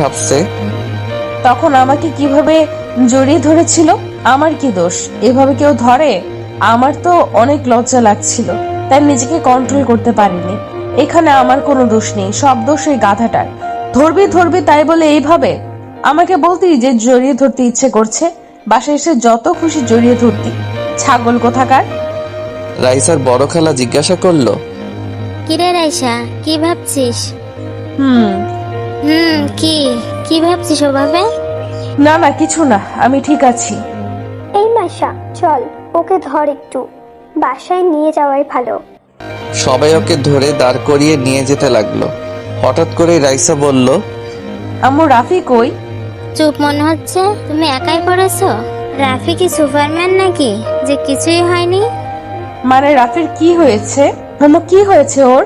ভাবছে। তখন আমাকে কীভাবে জড়িয়ে ধরেছিল? আমার কি দোষ? এভাবে কেউ ধরে? আমার তো অনেক লজ্জা লাগছিল তাই নিজেকে কন্ট্রোল করতে পারিনি। এখানে আমার কোনো দোষ নেই সব দোষ ওই গাধাটার। ধরবি ধরবি তাই বলে এইভাবে? আমাকে বলতি যে জড়িয়ে ধরতে ইচ্ছে করছে বাসায় এসে যত খুশি জড়িয়ে ধরতি। ছাগল কোথাকার? রাইসার বড় খালা জিজ্ঞাসা করল। কিরে রাইসা কি ভাবছিস? হুম হুম কি? কি ভাবছিস ওভাবে? না না কিছু না আমি ঠিক আছি। এই মাসা চল ওকে ধর একটু। বাসায় নিয়ে যাওয়াই ভালো। সবাই ওকে ধরে দাঁড় করিয়ে নিয়ে যেতে লাগল। হঠাৎ করে রাইসা বলল আম্মু রাফি কই? চুপ মনে হচ্ছে? তুমি একাই পড়েছো? রাফি কি সুপারম্যান নাকি? যে কিছুই হয়নি? মানে রাফির কি হয়েছে? আম্মু কি হয়েছে ওর?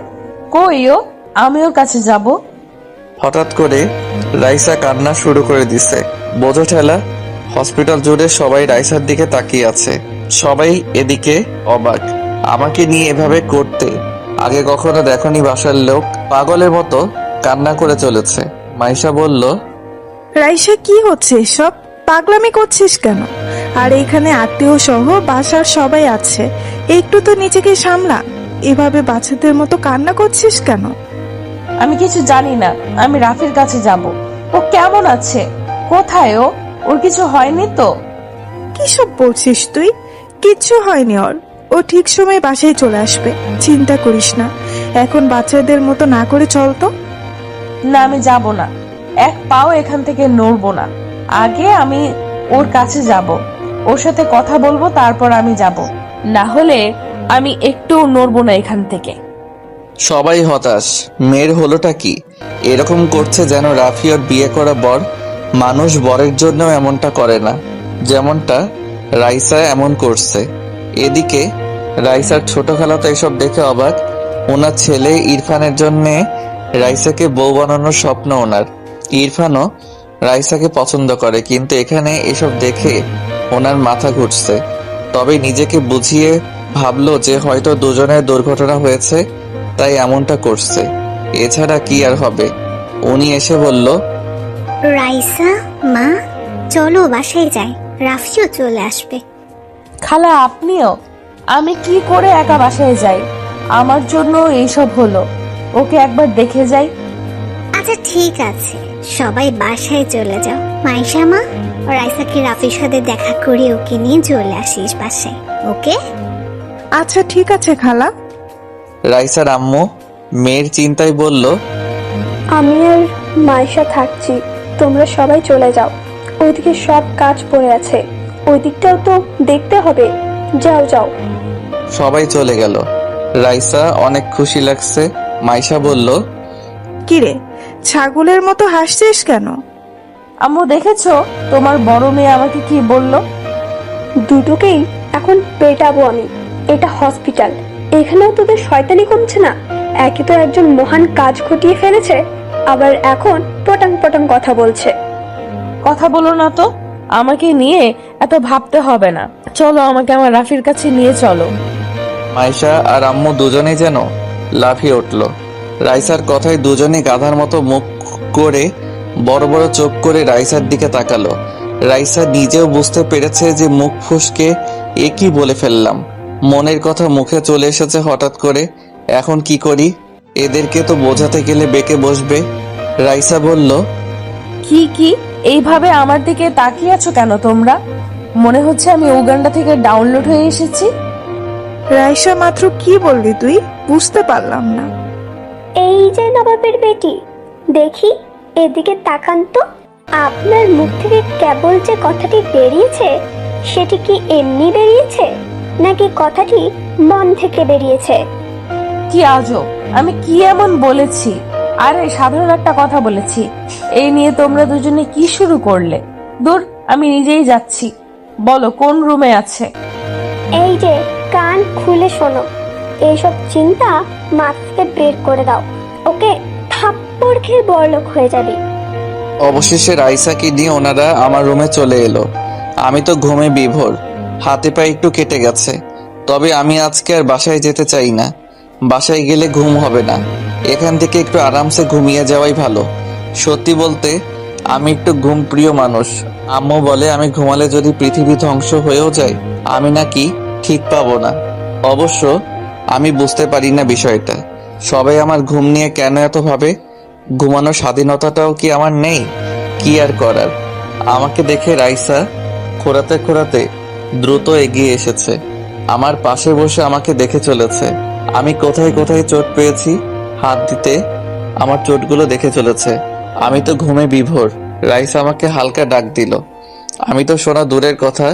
কই ও? আমি ওর কাছে যাব। হঠাৎ করে রাইসা কান্না শুরু করে দিছে। বোঝো ঠেলা, হসপিটাল জুড়ে সবাই রাইসার দিকে তাকিয়ে আছে। সবাই এদিকে অবাক। আমাকে নিয়ে এভাবে করতে আগে কখনো দেখনি বাসার লোক পাগলের মতো কান্না করে চলেছে। মাইশা বলল, রাইসা, কি হচ্ছে এসব? পাগলামি করছিস কেন? আর এখানে আত্মীয় সহ বাসার সবাই আছে। একটু তো নিজেকে সামলা। এভাবে বাচ্চাদের মতো কান্না করছিস কেন? আমি কিছু জানি না। আমি রাফির কাছে যাব। ও কেমন আছে? কোথায় ও? ওর কিছু হয়নি তো? কিসব বলছিস তুই? কিচ্ছু হয়নি ওর। ও ঠিক সময় বাসায় চলে আসবে। চিন্তা করিস না। এখন বাচ্চাদের মতো না করে চল তো। না আমি যাব না। এক পাও এখান থেকে নড়বো না। আগে আমি ওর কাছে যাব। ওর সাথে কথা বলব তারপর আমি যাব। না হলে আমি একটু নড়বো না এখান থেকে। সবাই হতাশ। মেয়ের হলোটা কি? এরকম করছে যেন রাফি ওর বিয়ে করা বর মানুষ বরের জন্য এমনটা করে না, যেমনটা রাইসা এমন করছে। এদিকে রাইসার ছোট খালা তো এসব দেখে অবাক। ওনার ছেলে ইরফানের জন্য রাইসাকে বউ বানানোর স্বপ্ন ওনার। ইরফানও রাইসাকে পছন্দ করে, কিন্তু এখানে এসব দেখে ওনার মাথা ঘুরছে। তবে নিজেকে বুঝিয়ে ভাবলো যে হয়তো দুজনের দুর্ঘটনা হয়েছে তাই এমনটা করছে। এছাড়া কি আর হবে? উনি এসে বলল রাইসা মা চলো বাসায় যাই। রাফিও চলে আসবে। খালা আপনিও? আমি কি করে একা বাসায় যাই? আমার জন্য এইসব হলো। ওকে একবার দেখে যাই। আচ্ছা ঠিক আছে। সবাই বাসায় চলে যাও। মাইশা মা রাইসাকে রাফির সাথে দেখা করে ওকে নিয়ে চলে আসিস বাসায়। ওকে? আচ্ছা ঠিক আছে খালা। রাইসার আম্মু মেয়ের চিন্তায় বলল আমি আর মাইশা থাকছি তোমরা সবাই চলে যাও। ওইদিকে সব কাজ পড়ে আছে। ওই দিকটাও তো দেখতে হবে। যাও যাও। সবাই চলে গেল। রাইসা অনেক খুশি লাগছে। মাইশা বলল কিরে ছাগলের মতো হাসছিস কেন? আম্মু দেখেছ? তোমার বড় মেয়ে আমাকে কি বলল? দুটোকেই এখন পেটাবো আমি। এটা হসপিটাল। এখানেও তোদের শয়তানি কমছে না? একে তো একজন মহান কাজ ঘটিয়ে ফেলেছে আবার এখন পটাং পটাং কথা বলছে। কথা বলো না তো আমাকে নিয়ে এত ভাবতে হবে না। চলো আমাকে আমার রাফির কাছে নিয়ে চলো। মাইশা আর আম্মু দুজনেই যেন লাফিয়ে উঠল। রাইসার কথায় দুজনে গাধার মতো মুখ করে বড় বড় চোখ করে রাইসার দিকে তাকালো। রাইসা নিজেও বুঝতে পেরেছে যে মুখ ফুসকে এ কি বলে ফেললাম। মনের কথা মুখে চলে এসেছে হঠাৎ করে। এখন কি করি? এদেরকে তো বোঝাতে গেলে বেঁকে বসবে। রাইসা বলল কি কি? এইভাবে আমার দিকে তাকিয়ে আছো কেন তোমরা? মনে হচ্ছে আমি উগান্ডা থেকে ডাউনলোড হয়ে এসেছি। রাইসা মাত্র কি বললি তুই? বুঝতে পারলাম না। এই যে নবাবের বেটি দেখি এদিকে তাকান তো। আপনার মুখ থেকে কেবল যে কথাটি বেরিয়েছে সেটি কি এমনি বেরিয়েছে? নাকি কথাটি মন থেকে বেরিয়েছে? কি আজব আমি কি এমন বলেছি? আরে সাধারণ একটা কথা বলেছি। এই নিয়ে তোমরা দুজনে কি শুরু করলে? দূর আমি নিজেই যাচ্ছি। বলো কোন রুমে আছে? এই যে কান খুলে শোনো। এইসব চিন্তা মাথা থেকে বের করে দাও। ওকে থাপ্পড় খেয়ে বড়লোক হয়ে যাবে। অবশেষে রাইসাকে নিয়ে ওনারা আমার রুমে চলে এলো। আমি তো ঘুমে বিভোর। হাতে পায়ে একটু কেটে গেছে। তবে আমি আজকে আর বাসায় যেতে চাই না। বাসায় গেলে ঘুম হবে না। এখান থেকে একটু আরামসে ঘুমিয়ে যাওয়াই ভালো। সত্যি বলতে, আমি একটু ঘুম প্রিয় মানুষ। আম্মু বলে, আমি ঘুমালে যদি পৃথিবী ধ্বংস হয়েও যায়, আমি নাকি ঠিক পাবো না। অবশ্য, আমি বুঝতে পারি না বিষয়টা। সবাই আমার ঘুম নিয়ে কেন এত ভাবে? ঘুমানোর স্বাধীনতাটাও কি আমার নেই? কি আর করার? আমাকে দেখে রাইসা খোরাতে খোরাতে দ্রুত এগিয়ে এসেছে। আমার পাশে বসে আমাকে দেখে চলেছে। আমি কোথায় কোথায় চোট পেয়েছি হাত দিতে আমার চোটগুলো দেখে চলেছে। আমি তো ঘুমে বিভোর রাইস আমাকে হালকা ডাক দিল। আমি তো শোনা দূরের কথা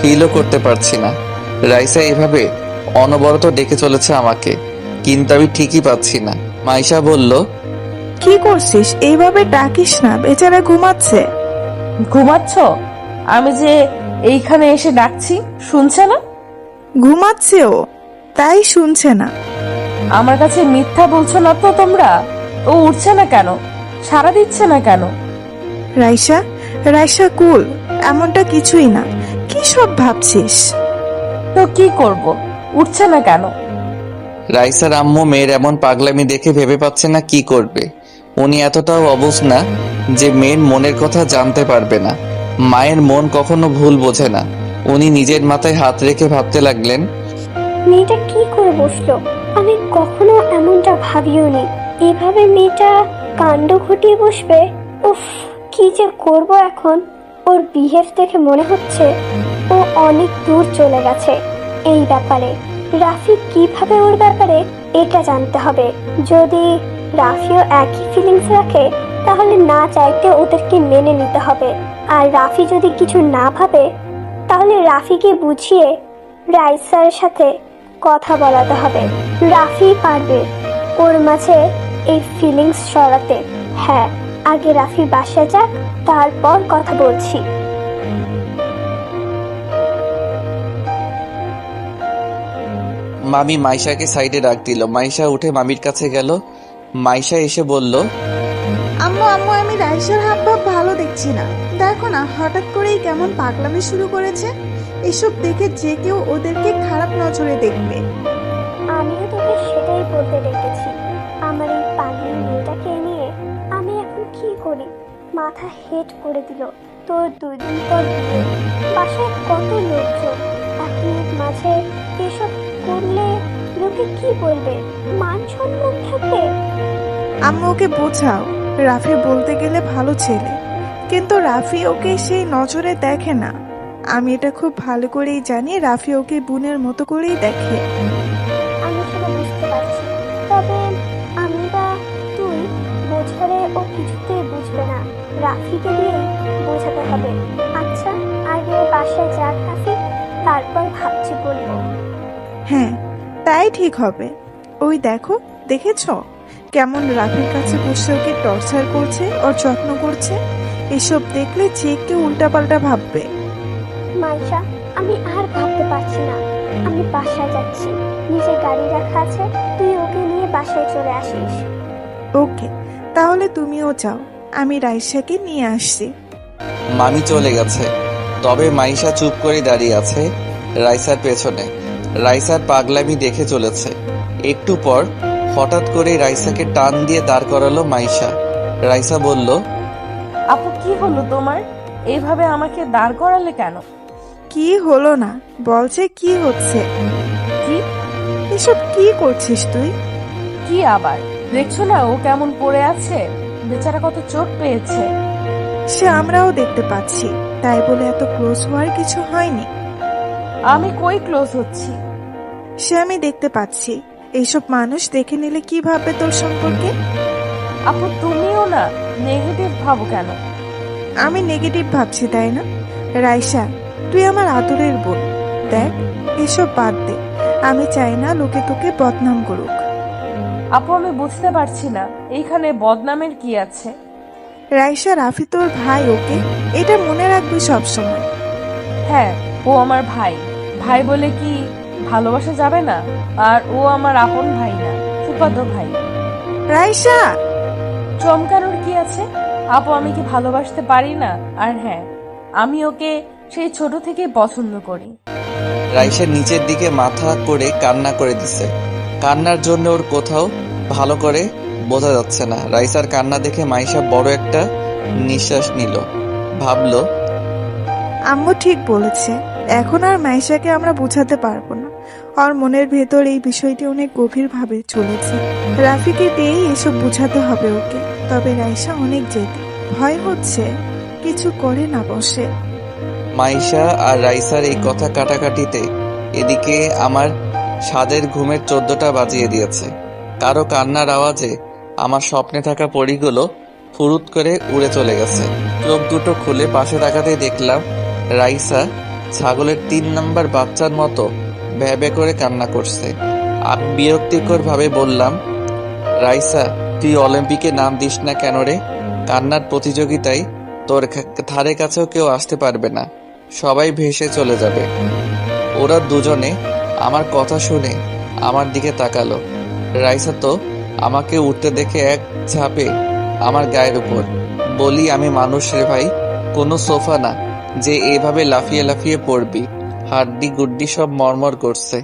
ফিলও করতে পারছি না। রাইসা এভাবে অনবরত ডেকে চলেছে আমাকে কিন্তু আমি ঠিকই পাচ্ছি না। মাইশা বলল কি করছিস? এইভাবে ডাকিস না বেচারা ঘুমাচ্ছে। ঘুমাচ্ছ? আমি যে এইখানে এসে ডাকছি শুনছে না? ঘুমাচ্ছে ও তাই শুনছে না। আমার কাছে মিথ্যা বলছো না তো তোমরা? ও উঠছে না কেন? সারা দিচ্ছে না কেন? রাইসা রাইসা কুল এমনটা কিছুই না। কি সব ভাবছিস? তো কি করব? উঠছে না কেন? রাইসার আম্মু মেয়ের এমন পাগলামি দেখে ভেবে পাচ্ছে না কি করবে। উনি এতটাও অবুঝ না যে মেয়ের মনের কথা জানতে পারবে না। মায়ের মন কখনো ভুল বোঝে না। উনি নিজের মাথায় হাত রেখে ভাবতে লাগলেন, মেয়েটা কি করে বসল আমি কখনো এমনটা ভাবিওনি এভাবে মেয়েটা কাণ্ড ঘটিয়ে বসবে? উফ, কি যে করব এখন? ওর বিহেভ দেখে মনে হচ্ছে ও অনেক দূর চলে গেছে এই ব্যাপারে। রাফি কীভাবে ওর ব্যাপারে এটা জানতে হবে? যদি রাফিও একই ফিলিংস রাখে, তাহলে না চাইতে ওদেরকে মেনে নিতে হবে। আর রাফি যদি কিছু না ভাবে তাহলে রাফিকে বুঝিয়ে রাইসার সাথে কথা বলাতে হবে। রাফি পারবে ওর মাঝে এই ফিলিংস সরাতে হ্যাঁ আগে রাফি বাসা যাক তারপর কথা বলছি। মামি মাইশাকে সাইডে ডাক দিল। মাইশা উঠে মামির কাছে গেল। মাইশা এসে বলল আম্মু আম্মু আমি রাইসার হাব ভালো দেখছি না। দেখো না হঠাৎ করেই কেমন পাগলামি শুরু করেছে। এসব দেখে যে কেউ ওদেরকে খারাপ নজরে দেখবে। আমিও তোকে সেটাই বলতে ডেকেছি আমার এই পাগলি মেয়েটাকে নিয়ে আমি এখন কি করি? মাথা হেট করে দিল। তোর দুই দিন পর বিয়ে। বাসায় কত লোকজন। এখন মাঝে এসব করলে লোকে কি বলবে? মান সম্মান থাকবে? আম্মু ওকে বোঝাও। রাফি বলতে গেলে ভালো ছেলে। কিন্তু রাফি ওকে সেই নজরে দেখে না। আমি এটা খুব ভালো করেই জানি রাফি ওকে বোনের মতো করেই দেখে। আমি সেটা বুঝতে পারছি। তবে আমি বা তুই বোঝালে ও কিছুতেই বুঝবে না। রাফিকে দিয়ে বোঝাতে হবে। আচ্ছা আগে বাসায় যাক রাফি তারপর ভাবছি বলব। হ্যাঁ তাই ঠিক হবে। ওই দেখো দেখেছ? কেমন রাফির কাছে বসে ওকে টর্চার করছে ওর যত্ন করছে। এসব দেখলে যে কেউ উল্টাপাল্টা ভাববে। মাইশা আমি আর ভাবতে পারছি না। আমি বাসায় যাচ্ছি। নিজে গাড়ি রাখা আছে তুই ওকে নিয়ে বাসায় চলে আসিস। ওকে তাহলে তুমিও যাও। আমি রাইসাকে নিয়ে আসছি। মামি চলে গেছে। তবে মাইশা চুপ করে দাঁড়িয়ে আছে রাইসার পেছনে। রাইসার পাগলামি দেখে চলেছে। একটু পর হঠাৎ করে রাইসাকে টান দিয়ে দাঁড় করালো মাইশা। রাইসা বলল কি হলো তোমার? এইভাবে আমাকে দাঁড় করালে কেন? কি হলো না? বলছে কি হচ্ছে? কি? এসব কি করছিস তুই? কি আবার? দেখছ না ও কেমন পড়ে আছে? বেচারা কত চোট পেয়েছে। সে আমরাও দেখতে পাচ্ছি। তাই বলে এত ক্লোজ হওয়ার কিছু হয়নি। আমি কই ক্লোজ হচ্ছি? সে আমি দেখতে পাচ্ছি। এইসব মানুষ দেখে নিলে কি ভাববে তোর সম্পর্কে? আপু তুমিও না নেগেটিভ ভাবো কেন? আমি নেগেটিভ ভাবছি তাই না? রাইসা তুই আমার আদরের বোন। দেখ এসব বাদ দে। আমি চাই না লোকে তোকে বদনাম করুক। আপু আমি বুঝতে পারছি না এইখানে বদনামের কি আছে? রাইসা রাফি তোর ভাই ওকে? এটা মনে রাখবি সবসময়। হ্যাঁ ও আমার ভাই। ভাই বলে কি ভালোবাসা যাবে না? আর ও আমার আপন ভাই না ফুফাতো ভাই। রাইসা! চমকানোর কি আছে? আপু আমি কি ভালোবাসতে পারি না? আর হ্যাঁ আমি ওকে সেই ছোট থেকে পছন্দ করি। রাইসা নিচের দিকে মাথা করে কান্না করে দিছে। কান্নার জন্য ওর কোথাও ভালো করে বোঝা যাচ্ছে না। রাইসার কান্না দেখে মাইশা বড় একটা নিঃশ্বাস নিল। ভাবলো আম্মু ঠিক বলেছে। এখন আর মাইশাকে আমরা বোঝাতে পারব না। আর মনের ভেতর এই বিষয়টি অনেক গভীরভাবে চলেছে। রাফিকে দিয়েই এসব বোঝাতে হবে ওকে। তবে রাইসা অনেক জেদি। ভয় হচ্ছে, কিছু করে না বসে। মাইশা আর রাইসার এই কথা কাটাকাটিতে এদিকে আমার স্বাদের ঘুমের চোদ্দটা বাজিয়ে দিয়েছে। কারও কান্নার আওয়াজে আমার স্বপ্নে থাকা পরিগুলো ফুরুত করে উড়ে চলে গেছে। চোখ দুটো খুলে পাশে তাকাতেই দেখলাম রাইসা ছাগলের তিন নাম্বার বাচ্চার মতো ভ্যাবে করে কান্না করছে। আমি বিরক্তিকর ভাবে বললাম, রাইসা তুই অলিম্পিকে নাম দিস না কেন রে? কান্নার প্রতিযোগিতায় তোর ধারে কাছেও কেউ আসতে পারবে না। সবাই ভেসে চলে যাবে। ওরা দুজনে আমার কথা শুনে আমার দিকে তাকালো। রাইসা তো আমাকে উঠতে দেখে এক ঝাপে আমার গায়ের উপর বলি, আমি মানুষ রে ভাই, কোনো সোফা না যে এভাবে লাফিয়ে লাফিয়ে পড়বি। হাড্ডি গুড্ডি সব মরমর করছে।